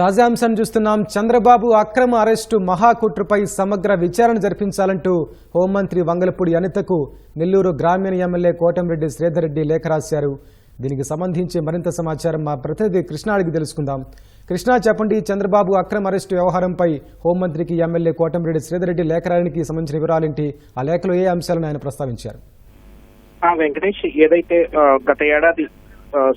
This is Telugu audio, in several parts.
తాజా అంశాన్ని చూస్తున్నాం. చంద్రబాబు అక్రమ అరెస్టు మహాకుట్రపై సమగ్ర విచారణ జరిపించాలంటూ హోంమంత్రి వంగలపూడి అనితకు నెల్లూరు గ్రామీణ ఎమ్మెల్యే కోటంరెడ్డి శ్రీధర్ రెడ్డి లేఖ రాశారు. దీనికి సంబంధించి మరింత సమాచారం మా ప్రతినిధి కృష్ణ అడిగి తెలుసుకుందాం. కృష్ణ చెప్పండి చంద్రబాబు అక్రమ అరెస్టు వ్యవహారంపై హోంమంత్రికి ఎమ్మెల్యే కోటంరెడ్డి శ్రీధర్ రెడ్డి లేఖ రాయడానికి సంబంధించిన వివరాలేంటి? ఆ లేఖలో ఏ అంశాలను ఆయన ప్రస్తావించారు? వెంకటేష్ ఏదైతే గత ఏడాది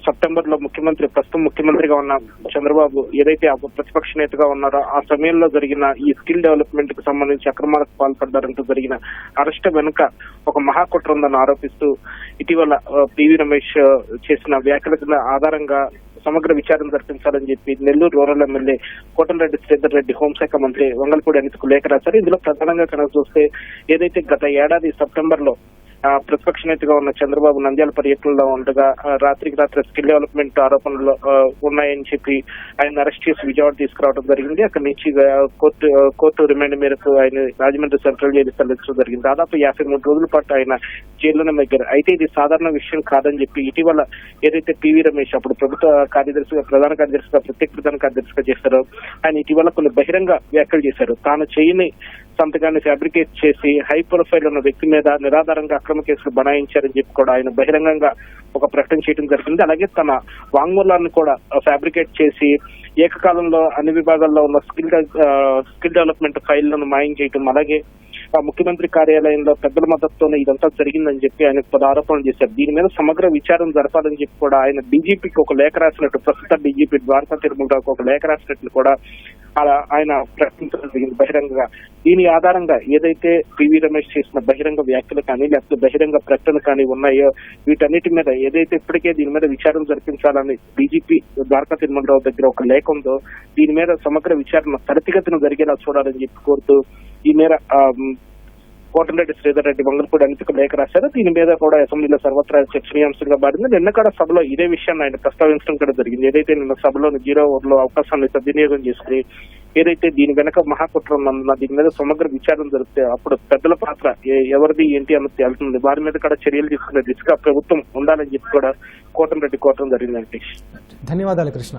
సెప్టెంబర్లో ముఖ్యమంత్రి ప్రస్తుతం ముఖ్యమంత్రిగా ఉన్న చంద్రబాబు ఏదైతే ఆ ప్రతిపక్ష నేతగా ఉన్నారో ఆ సమయంలో జరిగిన ఈ స్కిల్ డెవలప్మెంట్కు సంబంధించి అక్రమాలకు పాల్పడ్డారంటూ జరిగిన అరెస్ట్ వెనుక ఒక మహాకుట్ర ఉందని ఆరోపిస్తూ ఇటీవల పివి రమేష్ చేసిన వ్యాఖ్యల ఆధారంగా సమగ్ర విచారణ జరిపించాలని చెప్పి నెల్లూరు రూరల్ ఎమ్మెల్యే కోటంరెడ్డి శ్రీధర్ రెడ్డి హోంశాఖ మంత్రి వంగల్పూడి అనితకు లేఖ రాశారు. ఇందులో ప్రధానంగా కనుక చూస్తే ఏదైతే గత ఏడాది సెప్టెంబర్లో ప్రతిపక్ష నేతగా ఉన్న చంద్రబాబు నంద్యాల పర్యటనలో ఉండగా రాత్రికి రాత్రి స్కిల్ డెవలప్మెంట్ ఆరోపణలు ఉన్నాయని చెప్పి ఆయన అరెస్ట్ చేసి విజయవాడ తీసుకురావడం జరిగింది. అక్కడి నుంచి కోర్టు కోర్టు రిమాండ్ మేరకు ఆయన రాజమండ్రి సెంట్రల్ జైలు తరలించడం జరిగింది. దాదాపు యాభై మూడు రోజుల పాటు ఆయన జైల్లోనే మగ్గారు. అయితే ఇది సాధారణ విషయం కాదని చెప్పి ఇటీవల ఏదైతే పివి రమేష్ అప్పుడు ప్రభుత్వ కార్యదర్శిగా ప్రధాన కార్యదర్శిగా ప్రత్యేక ప్రధాన కార్యదర్శిగా చేశారో ఆయన ఇటీవల కొన్ని బహిరంగ వ్యాఖ్యలు చేశారు. తాను చేయని సంతకాన్ని ఫ్యాబ్రికేట్ చేసి హై ప్రొఫైల్ ఉన్న వ్యక్తి మీద నిరాధారంగా అక్రమ కేసులు బనాయించారని చెప్పి కూడా ఆయన బహిరంగంగా ఒక ప్రకటన చేయడం జరిగింది. అలాగే తన వాంగ్మూలాన్ని కూడా ఫ్యాబ్రికేట్ చేసి ఏకకాలంలో అన్ని విభాగాల్లో ఉన్న స్కిల్ స్కిల్ డెవలప్మెంట్ ఫైళ్ళను మాయం చేయటం అలాగే ఆ ముఖ్యమంత్రి కార్యాలయంలో పెద్దల మద్దతుతోనే ఇదంతా జరిగిందని చెప్పి ఆయన పలు ఆరోపణలు చేశారు. దీని మీద సమగ్ర విచారం జరపాలని చెప్పి కూడా ఆయన డీజీపీకి ఒక లేఖ రాసినట్టు ప్రస్తుత డీజీపీ ద్వారకా తిరుమలరావుకి ఒక లేఖ రాసినట్లు కూడా అలా ఆయన ప్రకటించడం జరిగింది బహిరంగంగా. దీని ఆధారంగా ఏదైతే పివి రమేష్ చేసిన బహిరంగ వ్యాఖ్యలు కానీ లేకపోతే బహిరంగ ప్రకటన కానీ ఉన్నాయో వీటన్నిటి మీద ఏదైతే ఇప్పటికే దీని మీద విచారణ జరిపించాలని డీజీపీ ద్వారకా తిరుమలరావు దగ్గర ఒక లేఖ ఉందో దీని మీద సమగ్ర విచారణ త్వరితగతిన జరిగేలా చూడాలని చెప్పి కోరుతూ ఈ మేర కోటరెడ్డి శ్రీధర్ రెడ్డి మంగళపూడి అనితకు లేఖ రాశారు దీని మీద కూడా అసెంబ్లీలో సర్వత్రా చర్చనీయాంశంగా మారింది. నిన్న కూడా సభలో ఇదే విషయాన్ని ఆయన ప్రస్తావించడం కూడా జరిగింది. ఏదైతే నిన్న సభలో జీరో ఓవర్లో అవకాశాన్ని సద్వినియోగం చేసుకుని ఏదైతే దీని వెనక మహాకుట్ర ఉందన్న దీని మీద సమగ్ర విచారణ జరిపితే అప్పుడు పెద్దల పాత్ర ఎవరిది ఏంటి అన్నది తేలుతుంది. వారి మీద కూడా చర్యలు తీసుకునే దిశగా ప్రభుత్వం ఉండాలని చెప్పి కూడా కోటంరెడ్డి కోటం జరిగింది ధన్యవాదాలు కృష్ణ.